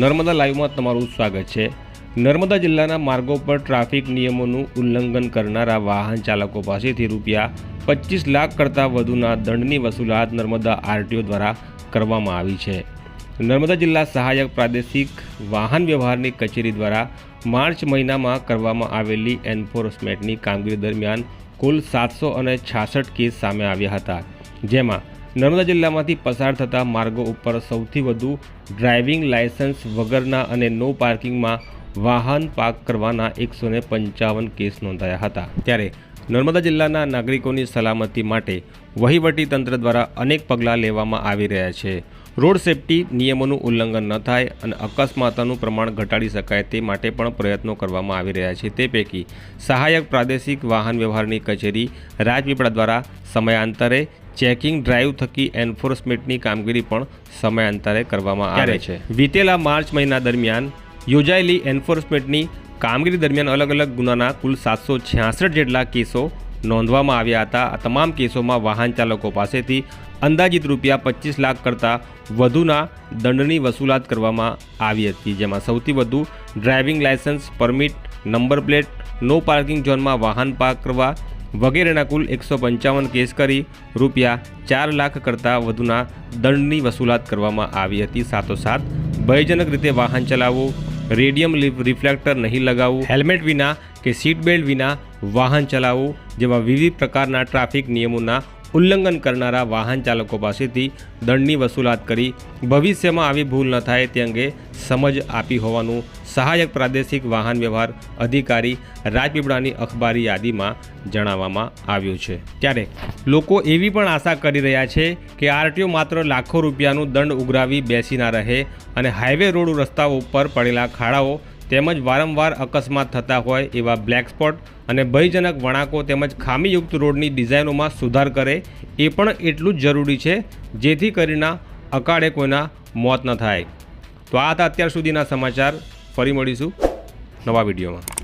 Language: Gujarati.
નર્મદા લાઈવમાં તમારું સ્વાગત છે. નર્મદા જિલ્લાના માર્ગો પર ટ્રાફિક નિયમોનું ઉલ્લંઘન કરનારા વાહન ચાલકો પાસેથી રૂપિયા પચીસ લાખ કરતાં વધુના દંડની વસૂલાત નર્મદા આરટીઓ દ્વારા કરવામાં આવી છે. નર્મદા જિલ્લા સહાયક પ્રાદેશિક વાહન વ્યવહારની કચેરી દ્વારા માર્ચ મહિનામાં કરવામાં આવેલી એન્ફોર્સમેન્ટની કામગીરી દરમિયાન કુલ સાતસો અને છાસઠ કેસ સામે આવ્યા હતા. જેમાં નર્મદા જિલ્લામાંથી પસાર થતા માર્ગો ઉપર સૌથી વધુ ડ્રાઇવિંગ લાયસન્સ વગરના અને નો પાર્કિંગમાં વાહન પાર્ક કરવાના એકસો ને પંચાવન કેસ નોંધાયા હતા. ત્યારે નર્મદા જિલ્લાના નાગરિકોની સલામતી માટે વહીવટી તંત્ર દ્વારા અનેક પગલાં લેવામાં આવી રહ્યા છે. રોડ સેફટી નિયમોનું ઉલ્લંઘન ન થાય અને અકસ્માતોનું પ્રમાણ ઘટાડી શકાય તે માટે પણ પ્રયત્નો કરવામાં આવી રહ્યા છે. તે પૈકી સહાયક પ્રાદેશિક વાહન વ્યવહારની કચેરી રાજપીપળા દ્વારા સમયાંતરે ચેકિંગ ડ્રાઈવ થકી એન્ફોર્સમેન્ટની કામગીરી પણ સમયાંતરે કરવામાં આવે છે. વીતેલા માર્ચ મહિના દરમિયાન યોજાયેલી એન્ફોર્સમેન્ટની કામગીરી દરમિયાન અલગ અલગ ગુનાના કુલ સાતસો છ્યાસઠ જેટલા કેસો નોંધવામાં આવ્યા હતા. આ તમામ કેસોમાં વાહન ચાલકો પાસેથી અંદાજિત રૂપિયા પચીસ લાખ કરતાં વધુના દંડની વસૂલાત કરવામાં આવી હતી જેમાં સૌથી વધુ driving licence permit number plate no parking ઝોનમાં વાહન પાર્ક કરવા વગેરેના કુલ એકસો પંચાવન કેસ કરી રૂપિયા ચાર લાખ કરતાં વધુના દંડની વસૂલાત કરવામાં આવી હતી. સાથોસાથ, ભયજનક રીતે વાહન ચલાવવું રેડિયમ રિફ્લેક્ટર નહીં લગાવવું હેલ્મેટ વિના કે સીટ બેલ્ટ વિના વાહન ચલાવવું જેવા વિવિધ પ્રકારના ટ્રાફિક નિયમોના ઉલ્લંઘન કરનારા વાહન ચાલકો પાસેથી દંડની વસૂલાત કરી ભવિષ્યમાં આવી ભૂલ ન થાય તે અંગે સમજ આપી હોવાનું સહાયક પ્રાદેશિક વાહન વ્યવહાર અધિકારી રાજપીપળાની અખબારી યાદીમાં જણાવવામાં આવ્યું છે. ત્યારે લોકો એવી પણ આશા કરી રહ્યા છે કે આરટીઓ માત્ર લાખો રૂપિયાનું દંડ ઉઘરાવી બેસી ના રહે અને હાઈવે રોડ રસ્તાઓ ઉપર પડેલા ખાડાઓ તેમજ વારંવાર અકસ્માત થતા હોય એવા બ્લેક સ્પોટ અને ભયજનક વણાકો તેમજ ખામીયુક્ત રોડની ડિઝાઇનોમાં સુધાર કરે એ પણ એટલું જ જરૂરી છે, જેથી કરીને અકાળે કોઈના મોત ન થાય. તો આ હતા અત્યાર સુધીના સમાચાર. ફરી મળીશું નવા વિડીયોમાં.